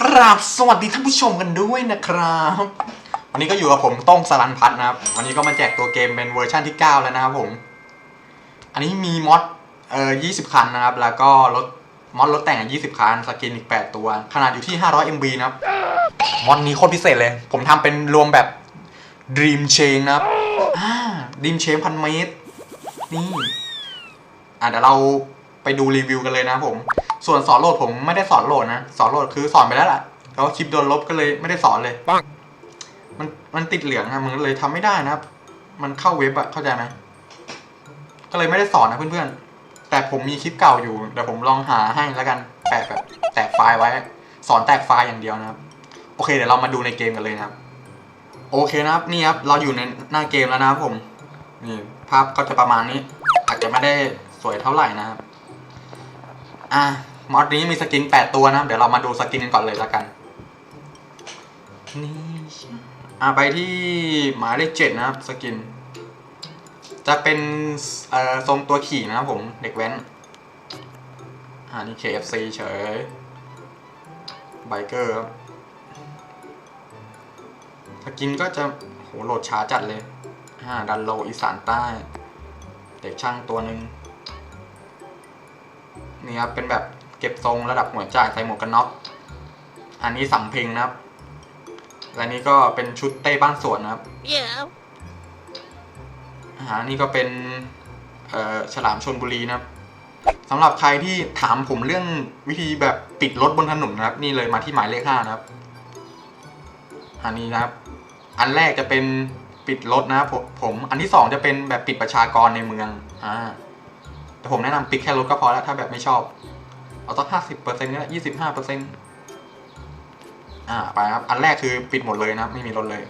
กราบสวัสดีท่านผู้ชมกันด้วยนะครับ วันนี้ก็อยู่กับผมต้งสลันพัฒน์นะครับ วันนี้ก็มาแจกตัวเกมเป็นเวอร์ชันที่ 9 แล้วนะครับผม อันนี้มีมอดเอ่อ20 คันนะครับ แล้วก็รถมอดรถแต่งอะ20 คัน สกินอีก 8 ตัว ขนาดอยู่ที่ 500 MB นะครับ มอดนี้โคตรพิเศษเลย ผมทำเป็นรวมแบบ Dream Chain นะครับอ่า Dream Chain พันเมตร นี่ อะเดี๋ยวเราไปดูรีวิวกันเลยนะครับผม ส่วนสอนโหลดผมไม่ได้สอนโหลดนะ สอนโหลดคือสอนไปแล้วล่ะแล้วคลิปโดนลบก็เลยไม่ได้สอนเลยปังมันมันติดเหลืองอะมันเลยทำไม่ได้นะครับ มันเข้าเว็บอะเข้าใจไหมก็เลยไม่ได้สอนนะเพื่อนๆ แต่ผมมีคลิปเก่าอยู่เดี๋ยวผมลองหาให้แล้วกันแปะแบบแตกไฟล์ไว้ สอนแตกไฟล์อย่างเดียวนะครับ โอเคเดี๋ยวเรามาดูในเกมกันเลยนะครับ โอเคนะครับนี่ครับเราอยู่ในหน้าเกมแล้วนะครับผมนี่ภาพก็จะประมาณนี้ อาจจะไม่ได้สวยเท่าไหร่นะครับ อะมอดนี้มีสกิน8ตัวนะ เดี๋ยวเรามาดูสกินกันก่อนเลยละกัน นี่อะไปที่หมายเลขเจ็ดนะครับสกิน จะเป็นเอ่อทรงตัวขี่นะครับผมเด็กแว้น อ่านี่ KFC เฉยไบเกอร์ครับสกินก็จะโหโหลดช้าจัดเลยอ่าดันโลอีสานใต้ เด็กช่างตัวหนึ่ง นี่ครับเป็นแบบเก็บทรงระดับหัวจ่ายใส่หมวกกันน็อกอันนี้สังเพลงนะครับ และนี่ก็เป็นชุดเต้บ้านสวนนะครับ Yeah. อาหารนี่ก็เป็นเอ่อฉลามชนบุรีนะครับสำหรับใครที่ถามผมเรื่องวิธีแบบปิดรถบนถนนนะครับ นี่เลยมาที่หมายเลขห้านะครับ อันนี้นะครับ อันแรกจะเป็นปิดรถนะครับผมผมอันที่สองจะเป็นแบบปิดประชากรในเมือง อ่า แต่ผมแนะนำปิดแค่รถก็พอแล้ว ถ้าแบบไม่ชอบ เอาสักห้าสิบเปอร์เซ็นต์ก็ได้ยี่สิบห้าเปอร์เซ็นต์อ่าไปครับ อันแรกคือปิดหมดเลยนะไม่มีรถเลย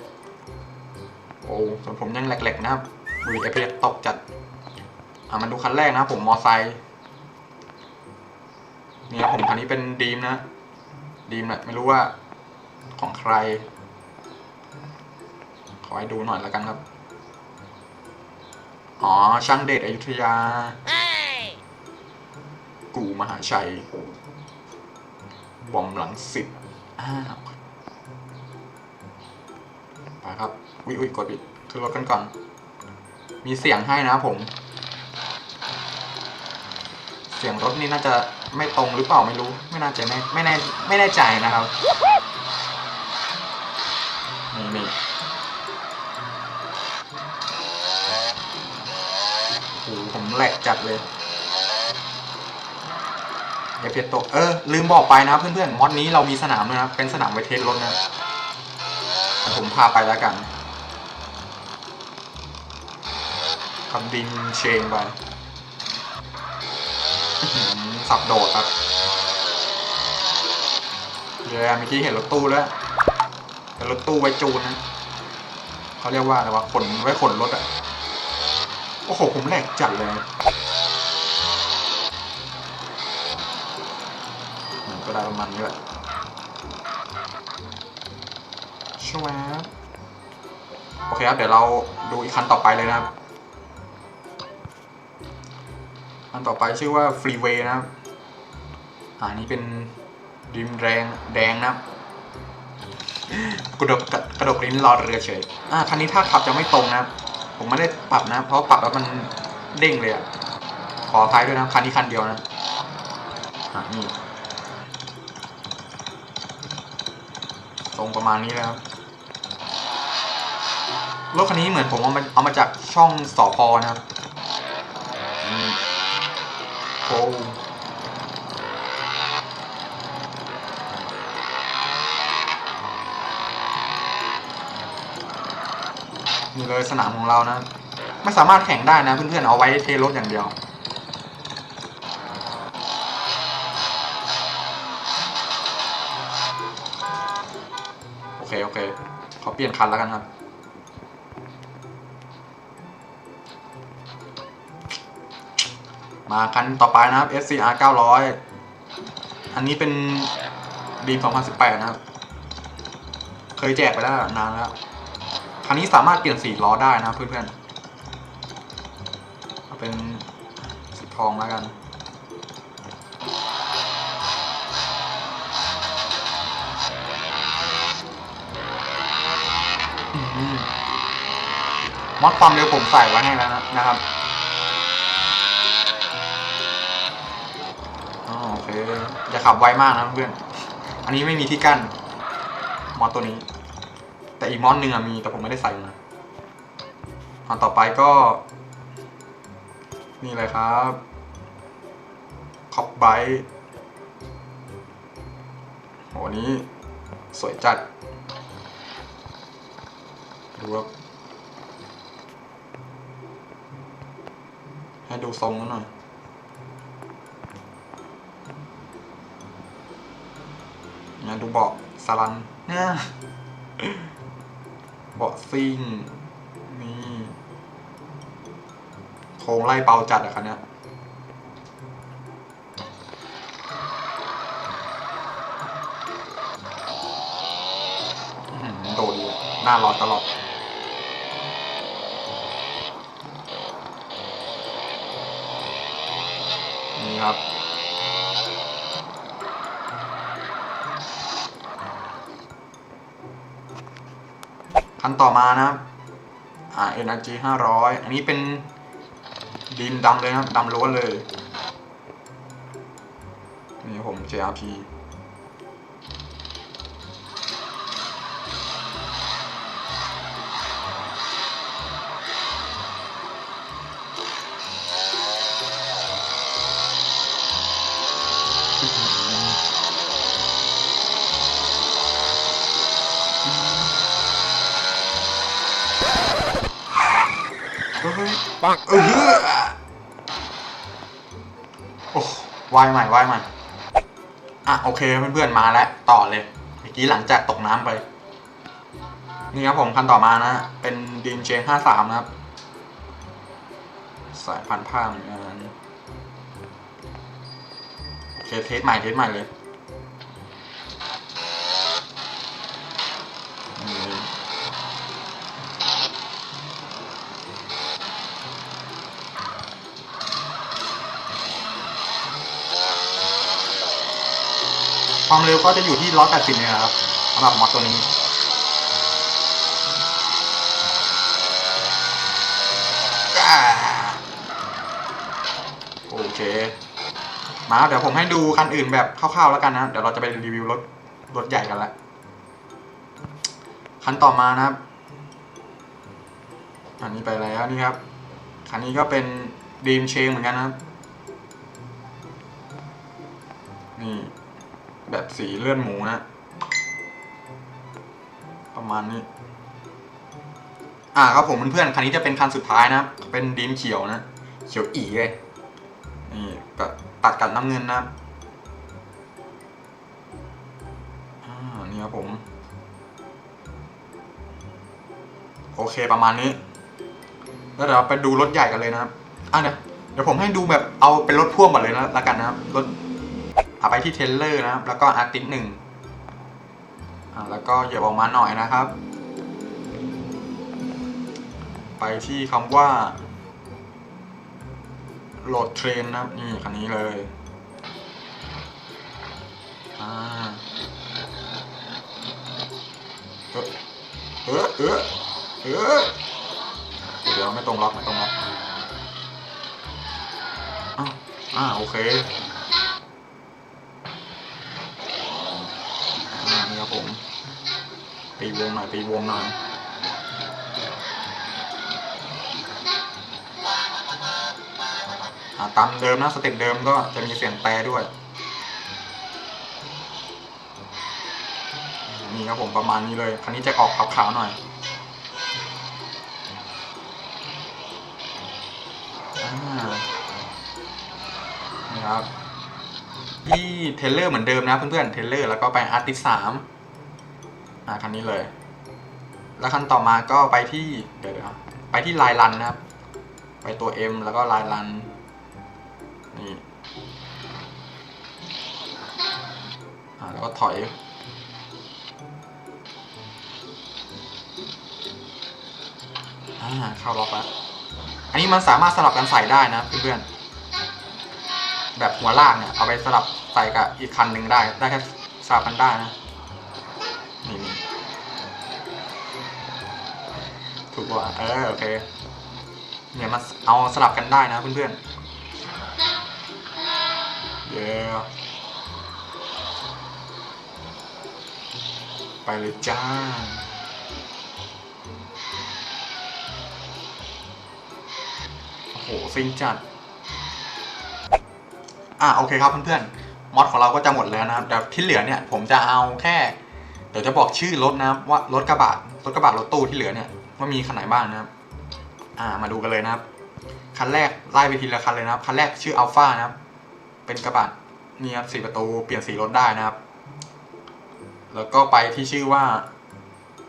โอ้ส่วนผมยังแหลกๆนะครับวีเอพีตกจัด อ่ามันดูคันแรกนะผมมอไซค์นี่ครับผมคันนี้เป็นดีมนะดีมแหละไม่รู้ว่าของใคร ขอให้ดูหน่อยแล้วกันครับ อ๋อ ช่างเดชอยุธยา กูมหาชัย บอมหลังสิบอ้าวไปครับ อุ้ยอุ้ยกดปิดคือรถกันก่อน มีเสียงให้นะครับผม เสียงรถนี่น่าจะไม่ตรงหรือเปล่าไม่รู้ ไม่น่าจะไม่ไม่แน่ไม่แน่ใจนะครับนี่นี่โอ้โหผมแหลกจัดเลย เอฟเฟโตเออ ลืมบอกไปนะครับเพื่อนๆมอดนี้เรามีสนามด้วยนะครับเป็นสนามไวเทสรถนะผมพาไปแล้วกันทำดินเชนไปหือสับโดดครับเดี๋ยวเมื่อกี้เห็นรถตู้แล้วเป็นรถตู้ไวจูนนะเขาเรียกว่าอะไรวะขนไว้ขนรถอะโอ้โหผมแหลกจัดเลย มันก็ได้ประมาณนี้แหละชวบโอเคครับ เดี๋ยวเราดูอีกคันต่อไปเลยนะครับคันต่อไปชื่อว่า Freeway นะครับอ่านี่เป็นริมแรงแดงนะครับกระดกกระดกลิ้นรอเรือเฉย อ่าคันนี้ถ้าขับจะไม่ตรงนะ ผมไม่ได้ปรับนะ เพราะปรับแล้วมันเด้งเลยอะขออภัยด้วยนะ คันนี้คันเดียวนะ อ่านี่ ทรงประมาณนี้แล้วรถคันนี้เหมือนผมเอามาเอามาจากช่องสอพอนะครับโอ้นี่เลยสนามของเรานะ ไม่สามารถแข่งได้นะเพื่อนๆเอาไว้เทรถอย่างเดียว เปลี่ยนคันแล้วกันครับ มาคันต่อไปนะครับ SCR 900 อันนี้เป็นดีม2018 นะครับ เคยแจกไปแล้วนานแล้ว คันนี้สามารถเปลี่ยนสีล้อได้นะครับเพื่อนๆเเป็นสีทองแล้วกัน มอดความเร็วผมใส่ไว้ให้แล้วนะครับอ๋อโอเคอย่าขับไวมากนะเพื่อน อันนี้ไม่มีที่กั้น มอดตัวนี้ แต่อีกมอดหนึ่งอมีแต่ผมไม่ได้ใส่มาอันต่อไปก็ นี่เลยครับคอปไบโหนี้สวยจัด ดูครับให้ดูทรงแล้วหน่อยเนี่ยดูเบาะสลันเนี่ยเบาะซิ่งนี่โครงไล่เบาจัดอะคันเนี้ยโดดดีหน้ารอตลอด นี่ครับคันต่อมานะครับอ่า NRG 500 อันนี้เป็นดินดำเลยนะครับดำล้วนเลย นี่ผม JRP ปังเออโอ้วายใหม่วายใหม่ อะโอเคเพื่อนๆมาแล้วต่อเลย เมื่อกี้หลังจากตกน้ำไป นี่ครับผมคันต่อมานะ เป็นดินเชน53นะครับ สายพันธุ์ผ้าเหมือนกันโอเคเทสใหม่เทสใหม่เลย ความเร็วก็จะอยู่ที่ 180เนี่ยนะครับสำหรับมอดตัวนี้ โอเค มาเดี๋ยวผมให้ดูคันอื่นแบบคร่าวๆแล้วกันนะ เดี๋ยวเราจะไปรีวิวรถรถใหญ่กันละคันต่อมานะครับ อันนี้ไปแล้วนี่ครับ คันนี้ก็เป็นดีมเชงเหมือนกันนะครับ นี่ แบบสีเลือดหมูนะ ประมาณนี้ อ่าครับผมเพื่อนๆคันนี้จะเป็นคันสุดท้ายนะ เป็นดีมเขียวนะ เขียวอีเลยนี่แบบตัดกับน้ำเงินนะอ่านี่ครับผม โอเคประมาณนี้ แล้วเดี๋ยวเราไปดูรถใหญ่กันเลยนะครับอะเดี๋ยวเดี๋ยวผมให้ดูแบบเอาเป็นรถพ่วงก่อนเลยนะละกันนะครับรถ เอาไปที่เทเลอร์นะครับ แล้วก็อาร์ติสหนึ่งแล้วก็เหยียบออกมาหน่อยนะครับ ไปที่คำว่าโหลดเทรนนะครับ นี่คันนี้เลยอ่าเออเออเออเออเดี๋ยวไม่ตรงล็อกไม่ตรงล็อกอ้าวอ่าโอเค อ่านี่ครับผม ตีวงหน่อยตีวงหน่อยอตามเดิมนะสเต็ปเดิมก็จะมีเสียงแปรด้วยนี่ครับผมประมาณนี้เลยคันนี้จะออกขาวๆหน่อยอนี่ครับที่เทเลอร์เหมือนเดิมนะเพื่อนๆเทเลอร์แล้วก็ไปอาร์ติสาม อ่าคันนี้เลย แล้วคันต่อมาก็ไปที่เดี๋ยวๆไปที่ลายรันนะครับ ไปตัว M แล้วก็ลายรันนี่อ่าแล้วก็ถอยอ่าเข้าล็อกแล้วอันนี้มันสามารถสลับกันใส่ได้นะเพื่อนๆแบบหัวลากเนี่ยเอาไปสลับใส่กับอีกคันหนึ่งได้ได้แค่สลับกันได้นะ ถูกป่ะเออโอเคเนี่ยมาเอาสลับกันได้นะเพื่อนๆเย้ไปเลยจ้าโอ้โหซิงจัดอะโอเคครับเพื่อนๆมอดของเราก็จะหมดแล้วนะครับเดี๋ยวที่เหลือเนี่ยผมจะเอาแค่ เดี๋ยวจะบอกชื่อรถนะครับว่ารถกระบะรถกระบะรถตู้ที่เหลือเนี่ย ว่ามีคันไหนบ้างนะครับ อ่ามาดูกันเลยนะครับ คันแรกไล่ไปทีละคันเลยนะครับ คันแรกชื่ออัลฟานะครับ เป็นกระบะนี่ครับสี่ประตูเปลี่ยนสีรถได้นะครับ แล้วก็ไปที่ชื่อว่า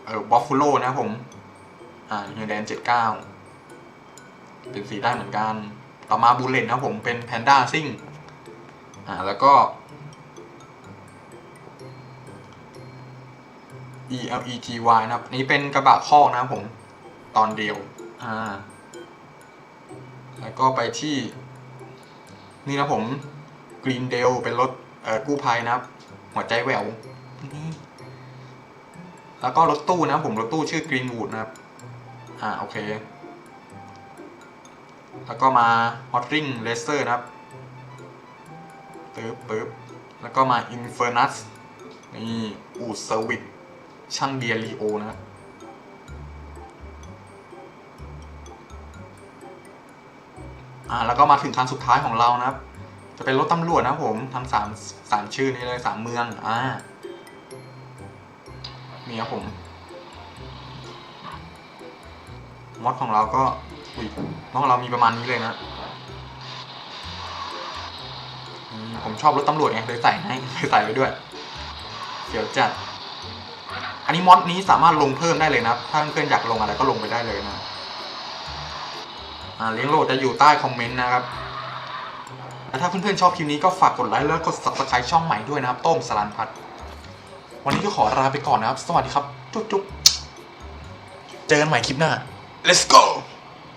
เออบัฟฟูโลนะผม อ่าเฮียแดนเจ็ดเก้าเป็นสีได้เหมือนกัน ต่อมาบูเลนนะผมเป็นแพนด้าซิ่ง อ่าแล้วก็ E L E G Y นะครับ นี่เป็นกระบะคอกนะครับผม ตอนเดียว อ่า แล้วก็ไปที่ นี่นะผม Green d a l เป็นรถเอ่อกู้ภัยนะครับ หัวใจแหววนี่แล้วก็รถตู้นะครับผมรถตู้ชื่อ Greenwood นะครับ อ่าโอเค แล้วก็มา Hot Ring Racer นะครับปึ๊บปึ๊บแล้วก็มา Infernus นี่อูดเซอร์วิสช่างเดียรีโอนะครับ อ่าแล้วก็มาถึงคันสุดท้ายของเรานะครับ จะเป็นรถตำรวจนะผมทั้งสามสามชื่อนี้เลยสามเมืองอ่านี่ครับผมมอดของเราก็อุ้ยมอดของเรามีประมาณนี้เลยนะผมชอบรถตำรวจไงเลยใส่ให้เลยใส่ไปด้วยเดี๋ยวจัด อันนี้มอดนี้สามารถลงเพิ่มได้เลยนะ ถ้าเพื่อนอยากลงอะไรก็ลงไปได้เลยนะ เลี้ยงโหลดจะอยู่ใต้คอมเมนต์นะครับและถ้าเพื่อนๆชอบคลิปนี้ก็ฝากกดไลค์แล้วกด subscribe ช่องใหม่ด้วยนะครับ ต้มสลันพัด วันนี้ก็ขอลาไปก่อนนะครับ สวัสดีครับ จุ๊บจุ๊บเจอกันใหม่คลิปหน้า let's go